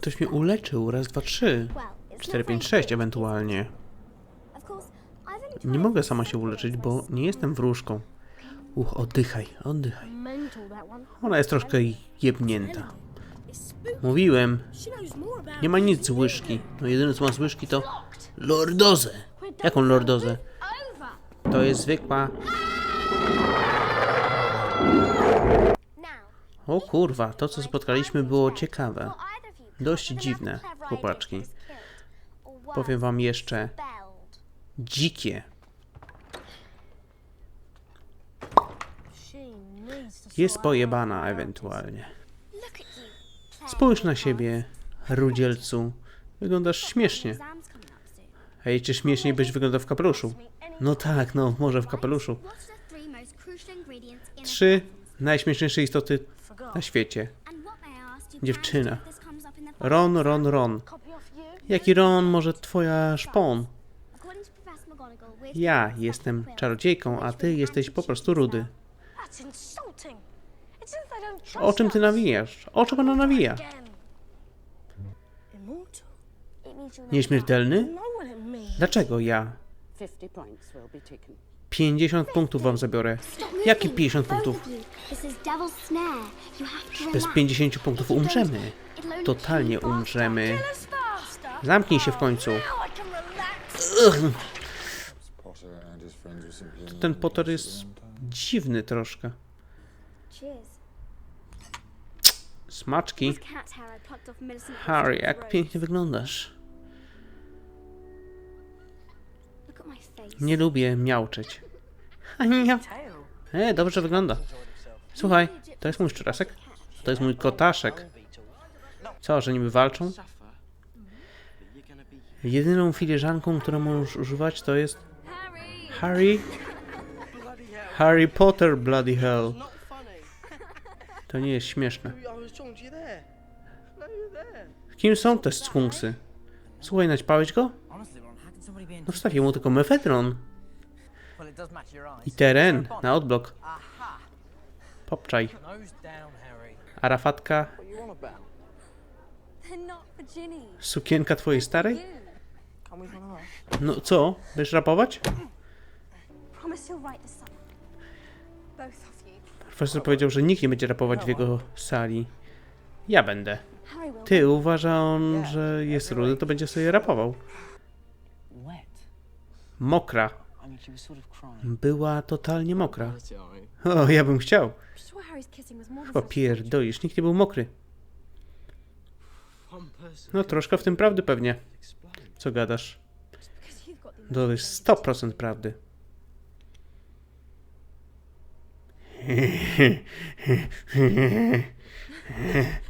Ktoś mnie uleczył, raz, dwa, trzy. 4, 5, 6 ewentualnie. Nie mogę sama się uleczyć, bo nie jestem wróżką. Uch, oddychaj, oddychaj. Ona jest troszkę jebnięta. Mówiłem, nie ma nic z łyżki. No jedyne co ma z łyżki to lordozę. Jaką lordozę? To jest zwykła... O kurwa, to co spotkaliśmy było ciekawe. Dość dziwne, chłopaczki. Powiem wam jeszcze dzikie. Jest pojebana ewentualnie. Spójrz na siebie, rudzielcu. Wyglądasz śmiesznie. Ej, czy śmieszniej byś wyglądał w kapeluszu? No tak, no, może w kapeluszu. Trzy najśmieszniejsze istoty na świecie. Dziewczyna. Ron, Ron, Ron. Jaki Ron może twoja szpon? Ja jestem czarodziejką, a ty jesteś po prostu rudy. O czym ty nawijasz? O czym ona nawija? Nieśmiertelny? Dlaczego ja? 50 points will be taken. 50 punktów wam zabiorę. Jakie 50 punktów? Bez 50 punktów umrzemy. Totalnie umrzemy. Zamknij się w końcu. Simply Ten Potter jest dziwny troszkę. Smaczki. Harry, jak pięknie wyglądasz. Nie lubię miauczeć. E, dobrze wygląda. Słuchaj, to jest mój szczurasek. To jest mój kotaszek. Co, że niby walczą? Jedyną filiżanką, którą możesz używać, to jest Harry. Harry Potter, bloody hell. To nie jest śmieszne. Kim są te skunksy? Słuchaj, naćpałeś go? No wstawię mu tylko eyes. I teren na odblok. Popczaj. Arafatka, sukienka twojej starej? No co, będziesz rapować? Profesor powiedział, że nikt nie będzie rapować w jego sali. Ja będę. Ty, uważa on, że jest rudy, to będzie sobie rapował. Mokra. Była totalnie mokra. O, ja bym chciał. Chyba pierdolisz, nikt nie był mokry. No troszkę w tym prawdy pewnie. Co gadasz? To jest 100% prawdy.